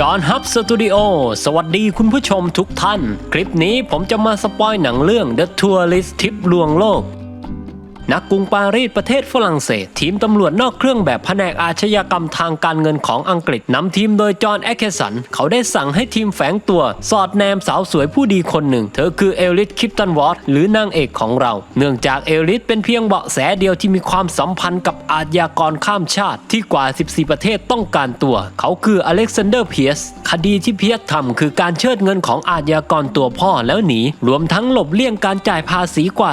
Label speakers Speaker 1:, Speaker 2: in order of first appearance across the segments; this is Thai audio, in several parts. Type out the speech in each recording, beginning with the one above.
Speaker 1: จอห์นฮับสตูดิโอสวัสดีคุณผู้ชมทุกท่าน คลิปนี้ผมจะมาสปอยหนังเรื่อง The Tourist ทริปลวงโลก นักกรุงปารีสประเทศฝรั่งเศส ทีมตำรวจนอกเครื่องแบบแผนกอาชญากรรมทางการเงินของอังกฤษนำทีมโดยจอห์นแอคเคสัน เขาได้สั่งให้ทีมแฝงตัว สอดแนมสาวสวยผู้ดีคนหนึ่ง เธอคือเอลลิสคิปตันวอตหรือนางเอกของเรา เนื่องจากเอลลิสเป็นเพียงเบาะแสเดียวที่มีความสัมพันธ์กับอาชญากรข้ามชาติที่กว่า 14 ประเทศต้องการตัว เขาคืออเล็กซานเดอร์เพียสคดีที่เพียสทำคือการเชิดเงินของอาชญากรตัวพ่อแล้วหนีรวมทั้งหลบเลี่ยงการจ่ายภาษีกว่า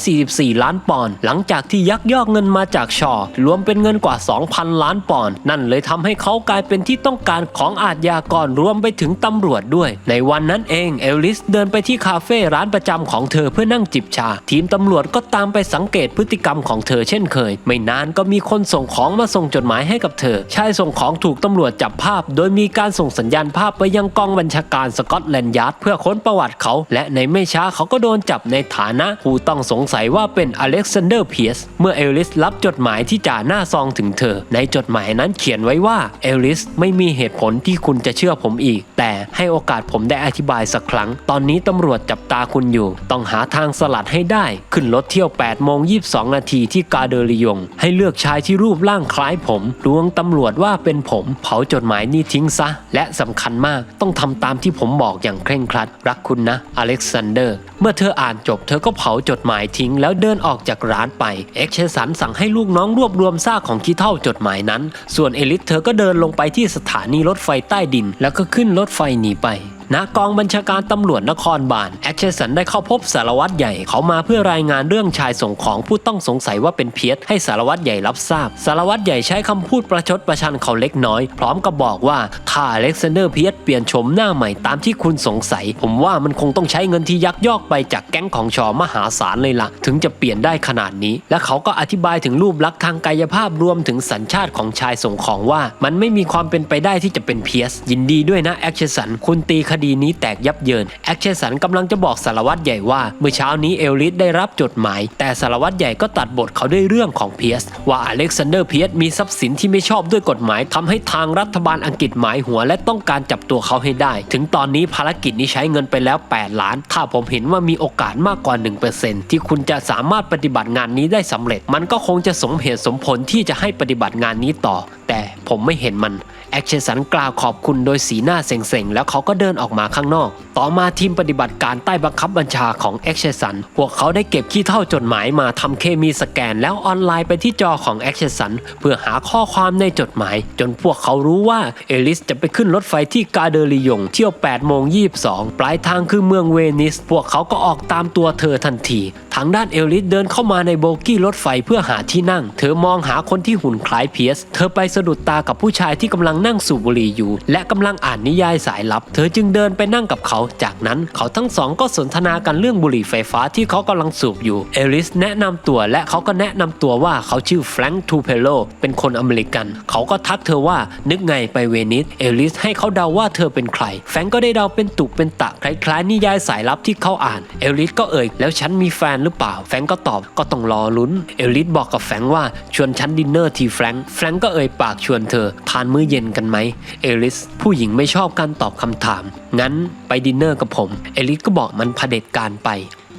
Speaker 1: 744 ล้านปอนด์หลังจากที่ยักยอกเงินมาจากชอ รวมเป็นเงินกว่า 2,000 ล้านปอนด์นั่นเลยทำให้เขากลายเป็นที่ต้องการของอาชญากรรวมไปถึงตำรวจด้วย ในวันนั้นเองเอลลิสเดินไปที่คาเฟ่ร้านประจำของเธอเพื่อนั่งจิบชา ทีมตำรวจก็ตามไปสังเกตพฤติกรรมของเธอเช่นเคย ไม่นานก็มีคนส่งของมาส่งจดหมายให้กับเธอ ชายส่งของถูกตำรวจจับภาพ โดยมีการส่งสัญญาณภาพไปยังกองบัญชาการสกอตแลนด์ยาร์ดเพื่อค้นประวัติเขา และในไม่ช้าเขาก็โดนจับในฐานะผู้ต้องสงสัยว่าเป็นอเล็กซานเดอร์เพียสเมื่อเอลลิสรับจดหมายที่จ่าหน้าซองถึงเธอ ในจดหมายนั้นเขียนไว้ว่าเอลลิสไม่มีเหตุผลที่คุณจะเชื่อผมอีก แต่ให้โอกาสผมได้อธิบายสักครั้ง ตอนนี้ตำรวจจับตาคุณอยู่ ต้องหาทางสลัดให้ได้ ขึ้นรถเที่ยว8โมง22 นาทีที่กาเดอริยง ให้เลือกชายที่รูปร่างคล้ายผมลวงตำรวจว่าเป็นผม เผาจดหมายนี้ทิ้งซะ และสำคัญมากต้องทำตามที่ผมบอกอย่างเคร่งครัด รักคุณนะอเล็กซานเดอร์ เมื่อเธออ่านจบเธอก็เผาจดหมายทิ้งแล้วเดินออกจากร้านไป เอ็กเชสันสั่งให้ลูกน้องรวบรวมซากของขี้เท่าจดหมายนั้น ส่วนเอลิสเธอก็เดินลงไปที่สถานีรถไฟใต้ดิน แล้วก็ขึ้นรถไฟหนีไป ณกองบัญชาการตำรวจนครบาลแอคเชสันได้เข้าพบสารวัตรใหญ่เขามาเพื่อรายงานเรื่องชายส่งของผู้ต้องสงสัยว่าเป็นเพียสให้สารวัตรใหญ่รับทราบ สารวัตรใหญ่ใช้คำพูดประชดประชันเขาเล็กน้อย พร้อมกับบอกว่าถ้าอเล็กซานเดอร์เพียสเปลี่ยนโฉมหน้าใหม่ตามที่คุณสงสัย ผมว่ามันคงต้องใช้เงินที่ยักยอกไปจากแก๊งของชอมหาศาลเลยล่ะ ถึงจะเปลี่ยนได้ขนาดนี้ และเขาก็อธิบายถึงรูปลักษณ์ทางกายภาพรวมถึงสัญชาติของชายส่งของว่า มันไม่มีความเป็นไปได้ที่จะเป็นเพียสยินดีด้วยนะแอคเชสันคุณตีคดีนี้แตกยับเยิน แอคเชสันกำลังจะบอกสารวัตรใหญ่ว่าเมื่อเช้านี้เอลลิสได้รับจดหมาย แต่สารวัตรใหญ่ก็ตัดบทเขาด้วยเรื่องของเพียสว่าอเล็กซานเดอร์เพียสมีทรัพย์สินที่ไม่ชอบด้วยกฎหมายทำให้ทางรัฐบาลอังกฤษหมายหัวและต้องการจับตัวเขาให้ได้ ถึงตอนนี้ภารกิจนี้ใช้เงินไปแล้ว 8 ล้าน ถ้าผมเห็นว่ามีโอกาสมากกว่า 1%ที่คุณจะสามารถปฏิบัติงานนี้ได้สำเร็จ มันก็คงจะสมเหตุสมผลที่จะให้ปฏิบัติงานนี้ต่อ แต่ผมไม่เห็นมัน แอคเชสันกล่าวขอบคุณโดยสีหน้าเซ็งๆ แล้วเขาก็เดินออกมาข้างนอก ต่อมาทีมปฏิบัติการใต้บังคับบัญชาของแอคเชสัน พวกเขาได้เก็บขี้เท่าจดหมายมาทำเคมีสแกน แล้วออนไลน์ไปที่จอของแอคเชสันเพื่อหาข้อความในจดหมาย จนพวกเขารู้ว่าเอลิสจะไปขึ้นรถไฟที่กาเดอริยงเที่ยว8โมง22 ปลายทางคือเมืองเวนิส พวกเขาก็ออกตามตัวเธอทันที ทางด้านเอลิสเดินเข้ามาในโบกี้รถไฟเพื่อหาที่นั่ง เธอมองหาคนที่หุ่นคล้ายเพียส เธอไปสะดุดตากับผู้ชายที่กำลังนั่งสูบบุหรี่อยู่ และกำลังอ่านนิยายสายลับ เธอจึงเดินไปนั่งกับเขา จากนั้นเขาทั้งสองก็สนทนากันเรื่องบุหรี่ไฟฟ้าที่เขากำลังสูบอยู่ เอลิสแนะนำตัวและเขาก็แนะนำตัวว่าเขาชื่อแฟรงค์ทูเพโลเป็นคนอเมริกัน เขาก็ทักเธอว่านึกไงไปเวนิส เอลิสให้เขาเดาว่าเธอเป็นใคร แฟรงค์ก็ได้เดาเป็นตุกเป็นตะคล้ายๆนิยายสายลับที่เขาอ่าน เอลิสก็เอ่ยแล้วฉันมีแฟนหรือเปล่า แฟรงค์ก็ตอบก็ต้องรอลุ้น เอลิสบอกกับแฟรงค์ว่าชวนฉันดินเนอร์ทีแฟรงค์แฟรงค์ก็เอ่ยปากชวนเธอ ทานมื้อเย็นกันไหมเอลิสผู้หญิงไม่ชอบการตอบคำถาม งั้นไปดินเนอร์กับผม เอลิสก็บอกมันเผด็จการไป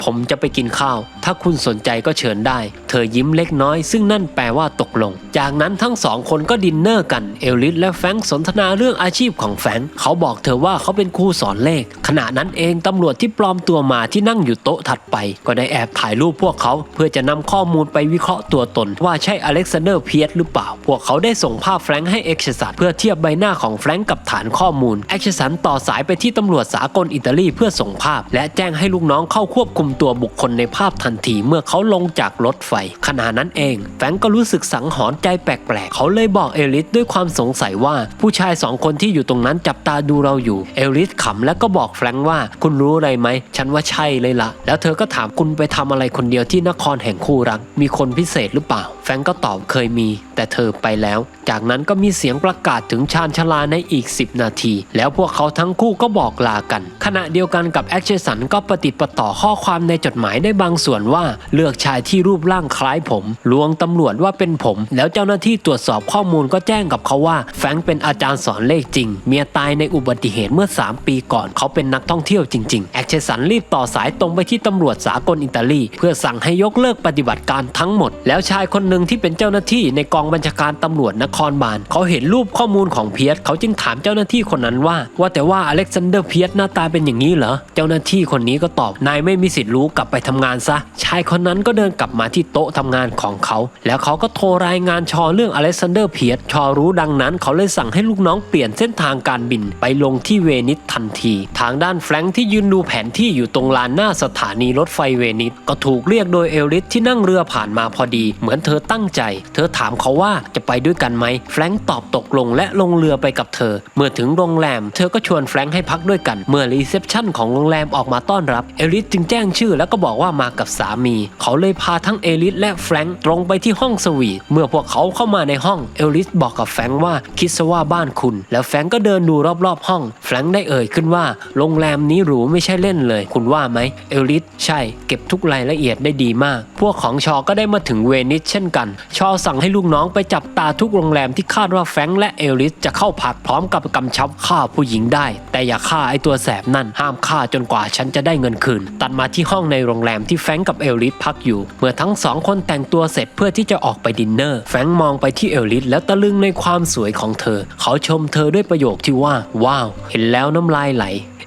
Speaker 1: ผมจะไปกินข้าว ถ้าคุณสนใจก็เชิญได้ เธอยิ้มเล็กน้อย ซึ่งนั่นแปลว่าตกลง จากนั้นทั้งสองคนก็ดินเนอร์กัน เอลลิสและแฟงสนทนาเรื่องอาชีพของแฟงเขาบอกเธอว่าเขาเป็นครูสอนเลข ขณะนั้นเองตำรวจที่ปลอมตัวมาที่นั่งอยู่โต๊ะถัดไป ก็ได้แอบถ่ายรูปพวกเขา เพื่อจะนำข้อมูลไปวิเคราะห์ตัวตน ว่าใช่อเล็กซานเดอร์เพียสหรือเปล่า พวกเขาได้ส่งภาพแฟรงค์ให้เอ็กเชสันเพื่อเทียบใบหน้าของแฟรงค์กับฐานข้อมูลเอ็กเชสันต่อสายไปที่ตำรวจสากลอิตาลีเพื่อส่งภาพ และแจ้งให้ลูกน้องเข้าควบคุมตัวบุคคลในภาพทันทีเมื่อเขาลงจากรถไฟ ขณะนั้นเอง แฟงก็รู้สึกสังหรณ์ใจแปลกๆ เขาเลยบอกเอลิสด้วยความสงสัยว่าผู้ชายสองคนที่อยู่ตรงนั้นจับตาดูเราอยู่ เอลิสขำแล้วก็บอกแฟรงว่าคุณรู้อะไรไหม ฉันว่าใช่เลยละแล้วเธอก็ถามคุณไปทำอะไรคนเดียวที่นครแห่งคู่รัก มีคนพิเศษหรือเปล่า รงก์ก็ตอบเคยมี แต่เธอไปแล้ว จากนั้นก็มีเสียงประกาศถึงชาญชลาในอีก 10 นาที แล้วพวกเขาทั้งคู่ก็บอกลากัน ขณะเดียวกันกับแอคเชสันก็ปฏิประต่อข้อความในจดหมายได้บางส่วนว่า เลือกชายที่รูปร่างคล้ายผมลวงตำรวจว่าเป็นผม แล้วเจ้าหน้าที่ตรวจสอบข้อมูลก็แจ้งกับเขาว่า แฟรงค์เป็นอาจารย์สอนเลขจริง เมียตายในอุบัติเหตุเมื่อ 3 ปีก่อนเขาเป็นนักท่องเที่ยวจริงๆ แอคเชสันรีบต่อสายตรงไปที่ตำรวจสากลอิตาลี เพื่อสั่งให้ยกเลิกปฏิบัติการทั้งหมด แล้วชายคนหนึ่งที่เป็นเจ้าหน้าที่ในกองบัญชาการตำรวจนครบาลเขาเห็นรูปข้อมูลของเพียสเขาจึงถามเจ้าหน้าที่คนนั้นว่า ว่าแต่ว่าอเล็กซานเดอร์เพียสหน้าตาเป็นอย่างนี้เหรอเจ้าหน้าที่คนนี้ก็ตอบนายไม่มีสิทธิ์รู้กลับไปทำงานซะชายคนนั้นก็เดินกลับมาที่โต๊ะทำงานของเขา แล้วเขาก็โทรรายงานชอเรื่องอเล็กซานเดอร์เพียสชอรู้ดังนั้น เขาเลยสั่งให้ลูกน้องเปลี่ยนเส้นทางการบินไปลงที่เวนิสทันที ทางด้านแฟรงค์ที่ยืนดูแผนที่อยู่ตรงลานหน้าสถานีรถไฟเวนิสก็ถูกเรียกโดยเอลิสที่นั่งเรือผ่านมาพอดี เหมือนเธอตั้งใจ เธอถามเขาว่าจะไปด้วยกันไหมแฟรงค์ตอบตกลงและลงเรือไปกับเธอ เมื่อถึงโรงแรม เธอก็ชวนแฟรงค์ให้พักด้วยกัน เมื่อรีเซพชันของโรงแรมออกมาต้อนรับ เอลิสจึงแจ้งชื่อแล้วก็บอกว่ามากับสามี เขาเลยพาทั้งเอลิสและแฟรงค์ตรงไปที่ห้องสวีทเมื่อพวกเขาเข้ามาในห้อง เอลิสบอกกับแฟรงค์ว่าคิดซะว่าบ้านคุณ แล้วแฟรงค์ก็เดินดูรอบๆ ห้อง แฟรงค์ได้เอ่ยขึ้นว่า โรงแรมนี้หรูไม่ใช่เล่นเลย คุณว่าไหม เอลิสใช่ เก็บทุกรายละเอียดได้ดีมาก พวกของชอก็ได้มาถึงเวนิสเช่นกัน ชอสั่งให้ลูกน้องไปจับตาทุกโรงแรมที่คาดว่าแฟงและเอลิสจะเข้าพักพร้อมกับกำชับฆ่าผู้หญิงได้ แต่อย่าฆ่าไอตัวแสบนั่นห้ามฆ่าจนกว่าฉันจะได้เงินคืน ตัดมาที่ห้องในโรงแรมที่แฟงกับเอลิสพักอยู่ เมื่อทั้งสองคนแต่งตัวเสร็จเพื่อที่จะออกไปดินเนอร์ แฟงมองไปที่เอลิสแล้วตะลึงในความสวยของเธอ เขาชมเธอด้วยประโยคที่ว่า ว้าว เห็นแล้วน้ำลายไหล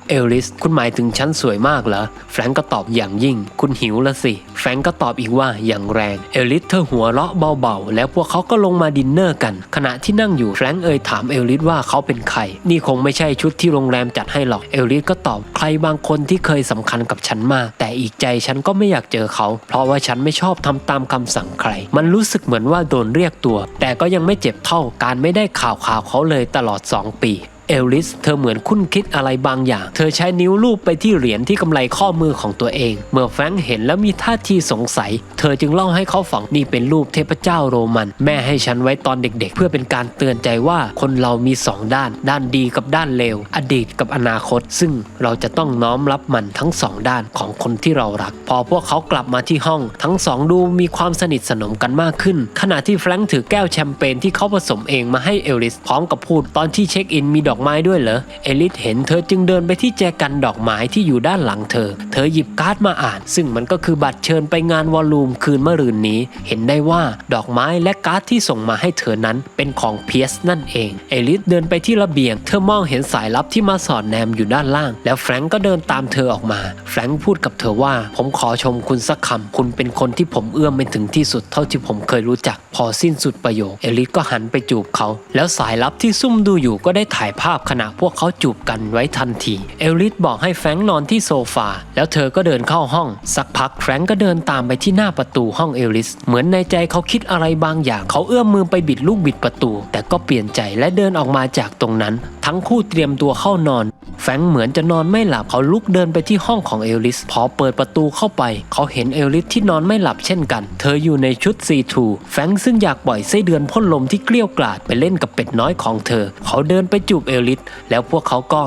Speaker 1: เอลิส คุณหมายถึงฉันสวยมากเหรอ แฟรงก์ก็ตอบอย่างยิ่ง คุณหิวละสิ แฟรงก์ก็ตอบอีกว่าอย่างแรง เอลิสเธอหัวเราะเบาๆ แล้วพวกเขาก็ลงมาดินเนอร์กัน ขณะที่นั่งอยู่ แฟรงก์เอ่ยถามเอลิสว่าเขาเป็นใคร นี่คงไม่ใช่ชุดที่โรงแรมจัดให้หรอก เอลิสก็ตอบใครบางคนที่เคยสำคัญกับฉันมาก แต่อีกใจฉันก็ไม่อยากเจอเขา เพราะว่าฉันไม่ชอบทำตามคำสั่งใคร มันรู้สึกเหมือนว่าโดนเรียกตัว แต่ก็ยังไม่เจ็บเท่าการไม่ได้ข่าวข่าวเขาเลยตลอด 2 ปี เอลลิสเธอเหมือนคุ้นคิดอะไรบางอย่าง เธอใช้นิ้วลูบไปที่เหรียญที่กำไลข้อมือของตัวเอง เมื่อแฟรงค์เห็นแล้วมีท่าทีสงสัย เธอจึงเล่าให้เขาฟังนี่เป็นรูปเทพเจ้าโรมัน แม่ให้ฉันไว้ตอนเด็กๆ เพื่อเป็นการเตือนใจว่าคนเรามีสองด้าน ด้านดีกับด้านเลว อดีตกับอนาคต ซึ่งเราจะต้องน้อมรับมันทั้งสองด้านของคนที่เรารัก พอพวกเขากลับมาที่ห้อง ทั้งสองดูมีความสนิทสนมกันมากขึ้น ขณะที่แฟรงค์ถือแก้วแชมเปญที่เขาผสมเองมาให้เอลลิสพร้อมกับพูดตอนที่เช็คอินมีดอกไม้ด้วยเหรอ เอลิสเห็นเธอจึงเดินไปที่แจกันดอกไม้ที่อยู่ด้านหลังเธอ เธอหยิบการ์ดมาอ่าน ซึ่งมันก็คือบัตรเชิญไปงานวอลลุ่มคืนเมื่อรืนนี้ เห็นได้ว่าดอกไม้และการ์ดที่ส่งมาให้เธอนั้นเป็นของเพียสนั่นเอง เอลิสเดินไปที่ระเบียง เธอมองเห็นสายลับที่มาสอดแนมอยู่ด้านล่าง แล้วแฟรงก์ก็เดินตามเธอออกมา แฟรงก์พูดกับเธอว่า ผมขอชมคุณสักคำ คุณเป็นคนที่ผมเอื้อมไปถึงที่สุดเท่าที่ผมเคยรู้จัก พอสิ้นสุดประโยค เอลิสก็หันไปจูบเขา แล้วสายลับที่ซุ่มดูอยู่ก็ได้ถ่ายภภาพขณะพวกเขาจูบกันไว้ทันที เอลลิสบอกให้แฟรงค์นอนที่โซฟา แล้วเธอก็เดินเข้าห้อง สักพักแฟรงค์ก็เดินตามไปที่หน้าประตูห้องเอลลิส เหมือนในใจเขาคิดอะไรบางอย่าง เขาเอื้อมมือไปบิดลูกบิดประตู แต่ก็เปลี่ยนใจและเดินออกมาจากตรงนั้น ทั้งคู่เตรียมตัวเข้านอน แฟงเหมือนจะนอนไม่หลับเขาลุกเดินไปที่ห้องของเอลลิส พอเปิดประตูเข้าไป เขาเห็นเอลลิสที่นอนไม่หลับเช่นกัน เธออยู่ในชุดซีทูแฟงซึ่งอยากปล่อยไส้เดือนพ่นลมที่เกลี้ยวกล่อดไปเล่นกับเป็ดน้อยของเธอ เขาเดินไปจูบเอลลิส แล้วพวกเขาก็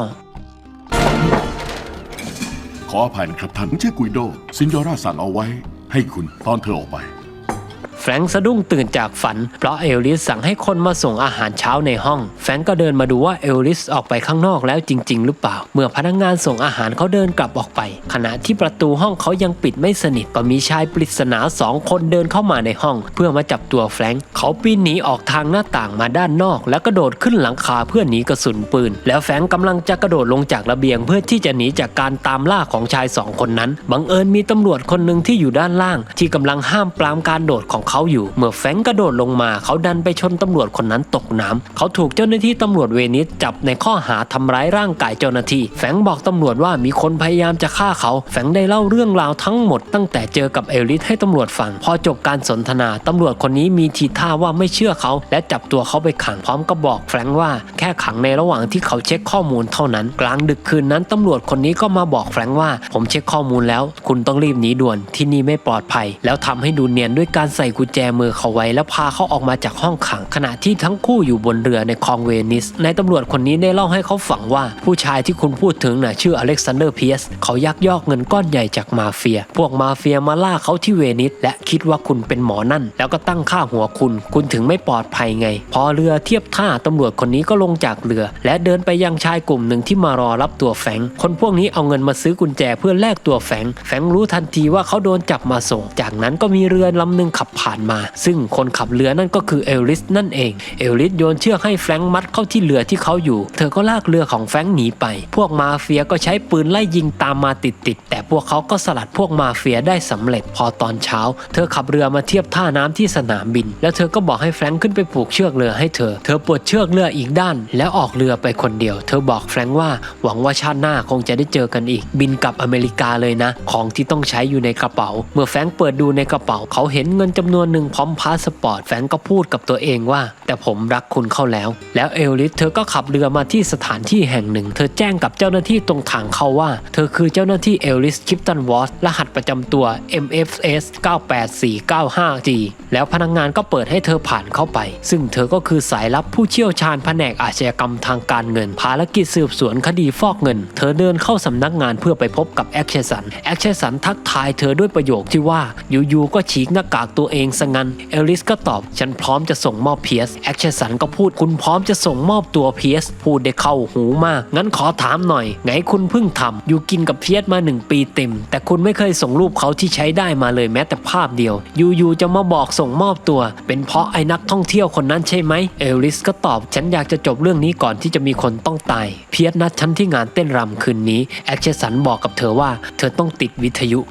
Speaker 2: ขออภัยนะครับท่านชื่อกุยโดซินโยราสั่งเอาไว้ ให้คุณตอนเธอออกไป
Speaker 1: ฟรงค์สะดุ้งตื่นจากฝัน เพราะเอลลิสสั่งให้คนมาส่งอาหารเช้าในห้อง แฟรงค์ก็เดินมาดูว่าเอลลิสออกไปข้างนอกแล้วจริง ๆ หรือเปล่า เมื่อพนักงานส่งอาหารเขาเดินกลับออกไป ขณะที่ประตูห้องเขายังปิดไม่สนิทก็มีชายปริศนาสองคนเดินเข้ามาในห้อง เพื่อมาจับตัวแฟรงค์เขาปีนหนีออกทางหน้าต่างมาด้านนอก แล้วกระโดดขึ้นหลังคาเพื่อหนีกระสุนปืน แล้วแฟรงค์กำลังจะกระโดดลงจากระเบียงเพื่อที่จะหนีจากการตามล่าของชายสองคนนั้นบังเอิญมีตำรวจคนหนึ่งที่อยู่ด้านล่าง ที่กำลังห้ามปรามการโดดของเขาอยู่ เมื่อแฟงกระโดดลงมาเขาดันไปชนตำรวจคนนั้นตกน้ำ เขาถูกเจ้าหน้าที่ตำรวจเวนิสจับในข้อหาทำร้ายร่างกายเจ้าหน้าที่ แฟงบอกตำรวจว่ามีคนพยายามจะฆ่าเขา แฟงได้เล่าเรื่องราวทั้งหมดตั้งแต่เจอกับเอลิสให้ตำรวจฟัง พอจบการสนทนาตำรวจคนนี้มีทีท่าว่าไม่เชื่อเขา และจับตัวเขาไปขังพร้อมกับบอกแฟงว่าแค่ขังในระหว่างที่เขาเช็คข้อมูลเท่านั้น กลางดึกคืนนั้นตำรวจคนนี้ก็มาบอกแฟงว่า ผมเช็คข้อมูลแล้ว คุณต้องรีบหนีด่วนที่นี่ไม่ปลอดภัย แล้วทำให้ดูเนียนด้วยการใส่กุญแจมือเขาไว้แล้วพาเขาออกมาจากห้องขัง ขณะที่ทั้งคู่อยู่บนเรือในคลองเวนิสนายตำรวจคนนี้ได้เล่าให้เขาฟังว่า ผู้ชายที่คุณพูดถึงน่ะชื่ออเล็กซานเดอร์เพียสเขายักยอกเงินก้อนใหญ่จากมาเฟีย พวกมาเฟียมาล่าเขาที่เวนิสและคิดว่าคุณเป็นหมอนั่น แล้วก็ตั้งค่าหัวคุณ คุณถึงไม่ปลอดภัยไง พอเรือเทียบท่าตำรวจคนนี้ก็ลงจากเรือ และเดินไปยังชายกลุ่มหนึ่งที่มารอรับตัวแฟรงคนพวกนี้เอาเงินมาซื้อกุญแจเพื่อแลกตัวแฟรงแฟรงรู้ทันทีว่าเขาโดนจับมาส่ง จากนั้นก็มีเรือลำหนึ่งขับผ่านมา ซึ่งคนขับเรือนั่นก็คือเอลลิสนั่นเอง เอลลิสโยนเชือกให้แฟรงค์มัดเข้าที่เรือที่เขาอยู่ เธอก็ลากเรือของแฟรงค์หนีไป พวกมาเฟียก็ใช้ปืนไล่ยิงตามมาติดๆแต่พวกเขาก็สลัดพวกมาเฟียได้สำเร็จ พอตอนเช้า เธอขับเรือมาเทียบท่าน้ำที่สนามบิน แล้วเธอก็บอกให้แฟรงค์ขึ้นไปผูกเชือกเรือให้เธอ เธอปลดเชือกเรืออีกด้าน แล้วออกเรือไปคนเดียว เธอบอกแฟรงค์ว่าหวังว่าชาติหน้าคงจะได้เจอกันอีก บินกลับอเมริกาเลยนะ ของที่ต้องใช้อยู่ในกระเป๋า เมื่อแฟรงค์เปิดดูในกระเป๋า เขาเห็นเงินจำนวนวนหนึ่งพร้อมพาสปอร์ตแฟรงก็พูดกับตัวเองว่า แต่ผมรักคุณเข้าแล้ว แล้วเอลลิสเธอก็ขับเรือมาที่สถานที่แห่งหนึ่ง เธอแจ้งกับเจ้าหน้าที่ตรงทางเข้าว่า เธอคือเจ้าหน้าที่เอลลิสคิปตันวอสรหัสประจำตัว MFS 98495G แล้วพนักงานก็เปิดให้เธอผ่านเข้าไป ซึ่งเธอก็คือสายลับผู้เชี่ยวชาญแผนกอาชญากรรมทางการเงิน ภารกิจสืบสวนคดีฟอกเงิน เธอเดินเข้าสำนักงานเพื่อไปพบกับแอคเชสันแอคเชสันทักทายเธอด้วยประโยคที่ว่าอยู่ๆก็ฉีกหน้ากากตัวเองซะงั้น เอลลิสก็ตอบ ฉันพร้อมจะส่งมอบเพียสแอคเชสันก็พูดคุณพร้อมจะส่งมอบตัวเพียสพูดได้เข้าหูมาก งั้นขอถามหน่อย ไงคุณเพิ่งทำอยู่กินกับเพียสมาหนึ่งปีเต็ม แต่คุณไม่เคยส่งรูปเขาที่ใช้ได้มาเลยแม้แต่ภาพเดียว อยู่ๆจะมาบอกส่งมอบตัว เป็นเพราะไอ้นักท่องเที่ยวคนนั้นใช่ไหมเอลลิสก็ตอบ ฉันอยากจะจบเรื่องนี้ก่อนที่จะมีคนต้องตาย เพียสนัดฉันที่งานเต้นรำคืนนี้แอคเชสันบอกกับเธอว่า เธอต้องติดวิทยุ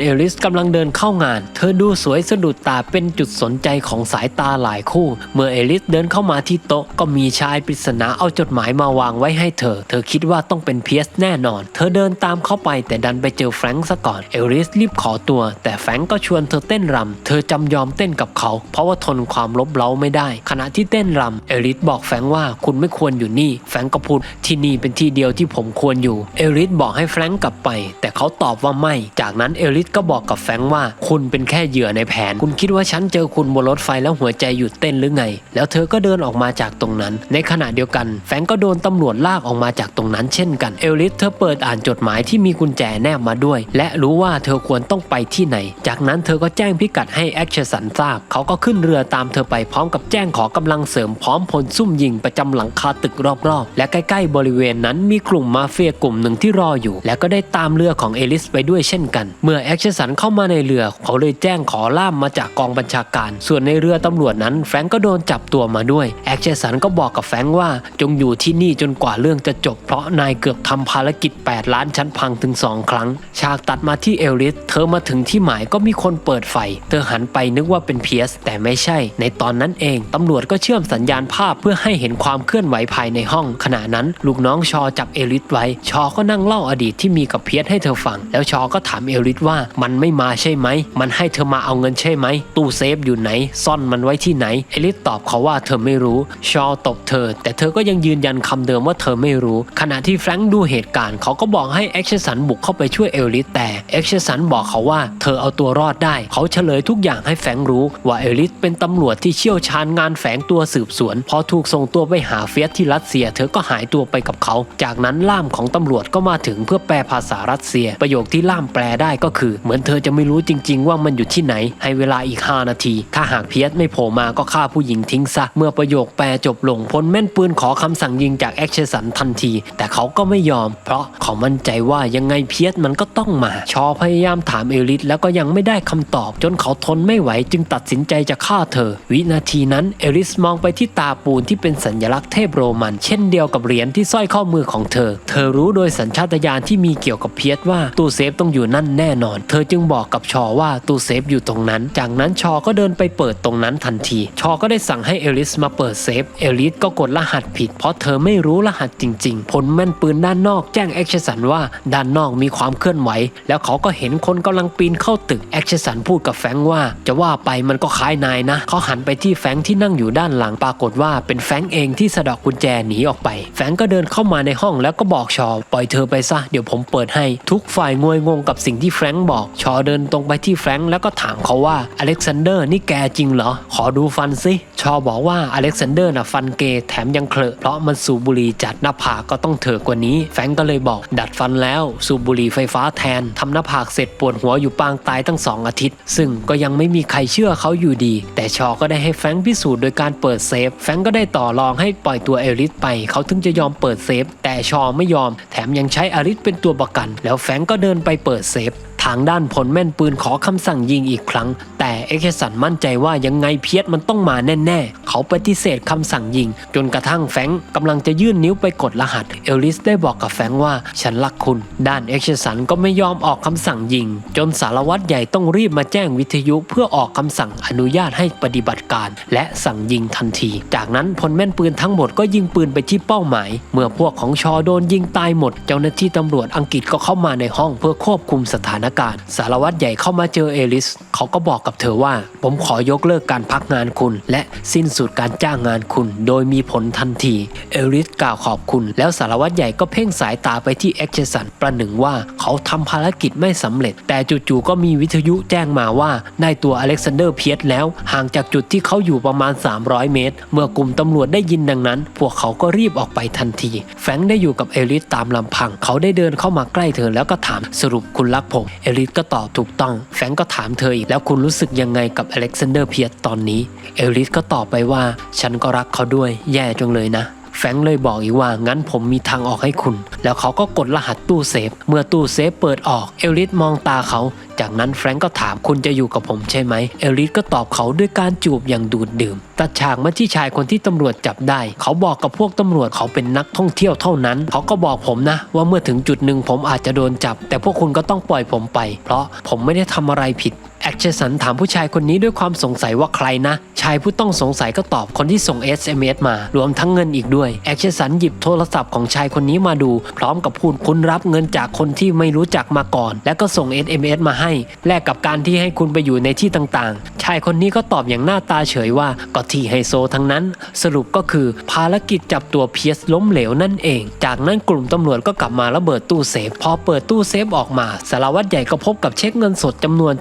Speaker 1: เอลิสกำลังเดินเข้างาน เธอดูสวยสะดุดตาเป็นจุดสนใจของสายตาหลายคู่ เมื่อเอลิสเดินเข้ามาที่โต๊ะก็มีชายปริศนาเอาจดหมายมาวางไว้ให้เธอ เธอคิดว่าต้องเป็นเพียสแน่นอน เธอเดินตามเข้าไปแต่ดันไปเจอแฟรงค์ซะก่อน เอลิสรีบขอตัว แต่แฟรงค์ก็ชวนเธอเต้นรำ เธอจำยอมเต้นกับเขา เพราะว่าทนความลบเล้าไม่ได้ ขณะที่เต้นรำเอลิสบอกแฟรงค์ว่าคุณไม่ควรอยู่นี่ แฟรงค์ก็พูดที่นี่เป็นที่เดียวที่ผมควรอยู่ เอลิสบอกให้แฟรงค์กลับไป แต่เขาตอบว่าไม่ จากนั้นเอลิสก็บอกกับแฟงว่า คุณเป็นแค่เหยื่อในแผน คุณคิดว่าฉันเจอคุณบนรถไฟแล้วหัวใจหยุดเต้นหรือไง แล้วเธอก็เดินออกมาจากตรงนั้น ในขณะเดียวกัน แฟงก็โดนตำรวจลากออกมาจากตรงนั้น เช่นกันเอลลิสเธอเปิดอ่านจดหมายที่มีกุญแจแนบมาด้วย และรู้ว่าเธอควรต้องไปที่ไหน จากนั้นเธอก็แจ้งพิกัดให้แอคเชสันทราบเขาก็ขึ้นเรือตามเธอไปพร้อมกับแจ้งขอกำลังเสริมพร้อมพลซุ่มยิงประจำหลังคาตึกรอบๆ และใกล้ๆบริเวณนั้นมีกลุ่มมาเฟียกลุ่มหนึ่งที่รออยู่ และก็ได้ตามเรือของเอลิสไปด้วยเช่นกัน เมื่อแอคเชสันเข้ามาในเรือ เขาเลยแจ้งขอล่ามมาจากกองบัญชาการ ส่วนในเรือตำรวจนั้นแฟรงก์ก็โดนจับตัวมาด้วยแอคเชสันก็บอกกับแฟรงก์ว่าจงอยู่ที่นี่จนกว่าเรื่องจะจบ เพราะนายเกือบทำภารกิจ 8 ล้านชั้นพังถึง 2 ครั้ง ฉากตัดมาที่เอลลิสเธอมาถึงที่หมายก็มีคนเปิดไฟ เธอหันไปนึกว่าเป็นเพียสแต่ไม่ใช่ ในตอนนั้นเองตำรวจก็เชื่อมสัญญาณภาพเพื่อให้เห็นความเคลื่อนไหวภายในห้อง ขณะนั้นลูกน้องชอจับเอลิสไว้ ชอก็นั่งเล่าอดีตที่มีกับเพียสให้เธอฟัง แล้วชอก็ถามเอลิสว่ามันไม่มาใช่ไหม มันให้เธอมาเอาเงินใช่ไหม ตู้เซฟอยู่ไหน ซ่อนมันไว้ที่ไหน เอลิสตอบเขาว่าเธอไม่รู้ ชอตบเธอ แต่เธอก็ยังยืนยันคำเดิมว่าเธอไม่รู้ ขณะที่แฟรงค์ดูเหตุการณ์ เขาก็บอกให้เอ็กเชสันบุกเข้าไปช่วยเอลิสแต่เอ็กเชสันบอกเขาว่าเธอเอาตัวรอดได้ เขาเฉลยทุกอย่างให้แฟรงค์รู้ ว่าเอลิสเป็นตำรวจที่เชี่ยวชาญงานแฝงตัวสืบสวน พอถูกส่งตัวไปหาเฟียสที่รัสเซีย เธอก็หายตัวไปกับเขา จากนั้นล่ามของตำรวจก็มาถึงเพื่อแปลภาษารัสเซีย ประโยคที่ล่ามแปลได้ก็คือเหมือนเธอจะไม่รู้จริง ๆ ว่ามันอยู่ที่ไหน ให้เวลาอีก 5 นาที ถ้าหากเพียสไม่โผล่มาก็ฆ่าผู้หญิงทิ้งซะ เมื่อประโยคแปลจบลงพลแม่นปืนขอคำสั่งยิงจากแอคเชสันทันที แต่เขาก็ไม่ยอม เพราะเขามั่นใจว่ายังไงเพียสมันก็ต้องมา ชอพยายามถามเอลิสแล้วก็ยังไม่ได้คำตอบ จนเขาทนไม่ไหวจึงตัดสินใจจะฆ่าเธอ วินาทีนั้นเอลิสมองไปที่ตาปูนที่เป็นสัญลักษณ์เทพโรมัน เช่นเดียวกับเหรียญที่สร้อยข้อมือของเธอ เธอรู้โดยสัญชาตญาณที่มีเกี่ยวกับเพียสว่าตู้เซฟต้องอยู่นั่นแน่นอนเธอจึงบอกกับชอว่าตู้เซฟอยู่ตรงนั้น จากนั้นชอก็เดินไปเปิดตรงนั้นทันที ชอก็ได้สั่งให้เอลิสมาเปิดเซฟ เอลิสก็กดรหัสผิด เพราะเธอไม่รู้รหัสจริง ๆ ผลแม่นปืนด้านนอกแจ้งแอคเชสันว่าด้านนอกมีความเคลื่อนไหว แล้วเขาก็เห็นคนกำลังปีนเข้าตึกแอคเชสันพูดกับแฟงว่า จะว่าไปมันก็คล้ายนายนะ เขาหันไปที่แฟงที่นั่งอยู่ด้านหลังปรากฏว่าเป็นแฟงเองที่สะดอกกุญแจหนีออกไป แฟงก็เดินเข้ามาในห้องแล้วก็บอกชอปล่อยเธอไปซะเดี๋ยวผมเปิดให้ทุกฝ่ายงวยงงกับสิ่งที่แฟงบอก ชอเดินตรงไปที่แฟรงค์แล้วก็ถามเขาว่าอเล็กซานเดอร์นี่แกจริงเหรอ ขอดูฟันสิชอบอกว่าอเล็กซานเดอร์น่ะฟันเกย์แถมยังเคลอะเพราะมันสูบบุหรี่จัดหน้าผากก็ต้องเถอะกว่านี้ แฟรงค์ก็เลยบอก ดัดฟันแล้ว สูบบุหรี่ไฟฟ้าแทนทำหน้าผากเสร็จปวดหัวอยู่ปางตายตั้งสองอาทิตย์ ซึ่งก็ยังไม่มีใครเชื่อเขาอยู่ดี แต่ชอก็ได้ให้แฟรงค์พิสูจน์โดยการเปิดเซฟ แฟรงค์ก็ได้ต่อรองให้ปล่อยตัวเอลิสไป เขาถึงจะยอมเปิดเซฟ แต่ชอไม่ยอม แถมยังใช้อลิสเป็นตัวประกัน แล้วแฟรงค์ก็เดินไปเปิดเซฟางด้านผลแม่นปืนขอคำสั่งยิงอีกครั้ง แต่เอ็กซ์สันมั่นใจว่ายังไงเพียสมันต้องมาแน่ๆ เขาปฏิเสธคำสั่งยิง จนกระทั่งแฟงกำลังจะยื่นนิ้วไปกดรหัส เอลลิสได้บอกกับแฟงว่าฉันรักคุณ ด้านเอ็กซ์สันก็ไม่ยอมออกคำสั่งยิง จนสารวัตรใหญ่ต้องรีบมาแจ้งวิทยุเพื่อออกคำสั่งอนุญาตให้ปฏิบัติการ และสั่งยิงทันที จากนั้นพลแม่นปืนทั้งหมดก็ยิงปืนไปที่เป้าหมาย เมื่อพวกของชอโดนยิงตายหมด เจ้าหน้าที่ตำรวจอังกฤษก็เข้ามาในห้องเพื่อควบคุมสถานการ สารวัตรใหญ่เข้ามาเจอเอลิส เขาก็บอกกับเธอว่า ผมขอยกเลิกการพักงานคุณ และสิ้นสุดการจ้างงานคุณ โดยมีผลทันที เอลิสกล่าวขอบคุณ แล้วสารวัตรใหญ่ก็เพ่งสายตาไปที่เอ็กเชสันประหนึ่งว่าเขาทำภารกิจไม่สำเร็จ แต่จู่ๆก็มีวิทยุแจ้งมาว่าได้ตัวอเล็กซานเดอร์เพียสแล้ว ห่างจากจุดที่เขาอยู่ประมาณ 300 เมตร เมื่อกลุ่มตำรวจได้ยินดังนั้น พวกเขาก็รีบออกไปทันที แฟงได้อยู่กับเอลิสตามลำพัง เขาได้เดินเข้ามาใกล้เธอแล้วก็ถามสรุปคุณรักผมเอลิสก็ตอบถูกต้อง แฟงก็ถามเธออีกแล้วคุณรู้สึกยังไงกับอเล็กซานเดอร์เพียตตอนนี้ เอลิสก็ตอบไปว่า ฉันก็รักเขาด้วย แย่จังเลยนะ แฟงเลยบอกอีกว่างั้นผมมีทางออกให้คุณ แล้วเขาก็กดรหัสตู้เซฟ เมื่อตู้เซฟเปิดออกเอลิสมองตาเขา จากนั้นแฟรงก์ก็ถามคุณจะอยู่กับผมใช่ไหมเอลิสก็ตอบเขาด้วยการจูบอย่างดูดดื่มตัดฉากมาที่ชายคนที่ตำรวจจับได้ เขาบอกกับพวกตำรวจเขาเป็นนักท่องเที่ยวเท่านั้น เขาก็บอกผมนะ ว่าเมื่อถึงจุดหนึ่งผมอาจจะโดนจับ แต่พวกคุณก็ต้องปล่อยผมไป เพราะผมไม่ได้ทำอะไรผิดแอคเชสันถามผู้ชายคนนี้ด้วยความสงสัยว่าใครนะ ชายผู้ต้องสงสัยก็ตอบคนที่ส่ง SMS มารวมทั้งเงินอีกด้วยแอคเชสันหยิบโทรศัพท์ของชายคนนี้มาดู พร้อมกับพูดคุณรับเงินจากคนที่ไม่รู้จักมาก่อน แล้วก็ส่ง SMS มาให้ แลกกับการที่ให้คุณไปอยู่ในที่ต่างๆ ชายคนนี้ก็ตอบอย่างหน้าตาเฉยว่าก็ที่ไฮโซทั้งนั้น สรุปก็คือภารกิจจับตัวเพียสล้มเหลวนั่นเอง จากนั้นกลุ่มตำรวจก็กลับมาระเบิดตู้เซฟ พอเปิดตู้เซฟออกมา สารวัตรใหญ่ก็พบกับเช็คเงินสดจำนวน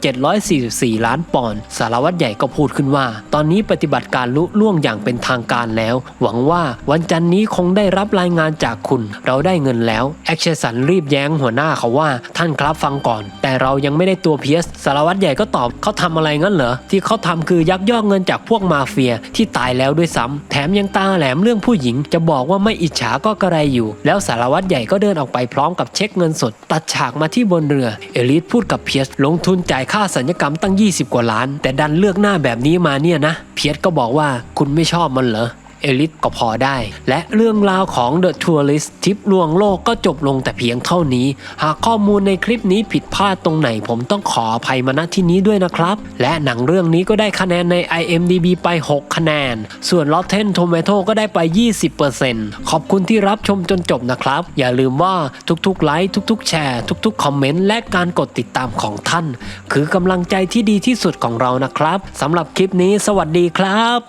Speaker 1: 744 ล้านปอนด์สารวัตรใหญ่ก็พูดขึ้นว่า ตอนนี้ปฏิบัติการลุล่วงอย่างเป็นทางการแล้ว หวังว่าวันจันนี้คงได้รับรายงานจากคุณ เราได้เงินแล้วแอคเชสันรีบแย้งหัวหน้าเขาว่าท่านครับฟังก่อน แต่เรายังไม่ได้ตัวเพียสสารวัตรใหญ่ก็ตอบเขาทำอะไรงั้นเหรอที่เขาทำคือยักยอกเงินจากพวกมาเฟียที่ตายแล้วด้วยซ้ำแถมยังตาแหลมเรื่องผู้หญิง จะบอกว่าไม่อิจฉาก็กระไรอยู่ แล้วสารวัตรใหญ่ก็เดินออกไปพร้อมกับเช็คเงินสด ตัดฉากมาที่บนเรือเอลิสพูดกับเพียสลงทุนจ่ายค่าสัญญกรรมตั้ง 20 กว่าล้าน แต่ดันเลือกหน้าแบบนี้มาเนี่ยนะเพียสก็บอกว่าคุณไม่ชอบมันเหรอ เอลิสก็พอได้ และเรื่องราวของ The Tourist ทริปลวงโลกก็จบลงแต่เพียงเท่านี้ หากข้อมูลในคลิปนี้ผิดพลาดตรงไหนผมต้องขออภัยมาณที่นี้ด้วยนะครับ และหนังเรื่องนี้ก็ได้คะแนนใน IMDB ไป 6 คะแนน ส่วน Rotten Tomato ก็ได้ไป 20%ขอบคุณที่รับชมจนจบนะครับ อย่าลืมว่าทุกๆไลค์ทุกๆ แชร์ทุกๆ คอมเมนต์และการกดติดตามของท่าน คือกำลังใจที่ดีที่สุดของเรานะครับสำหรับคลิปนี้ สวัสดีครับ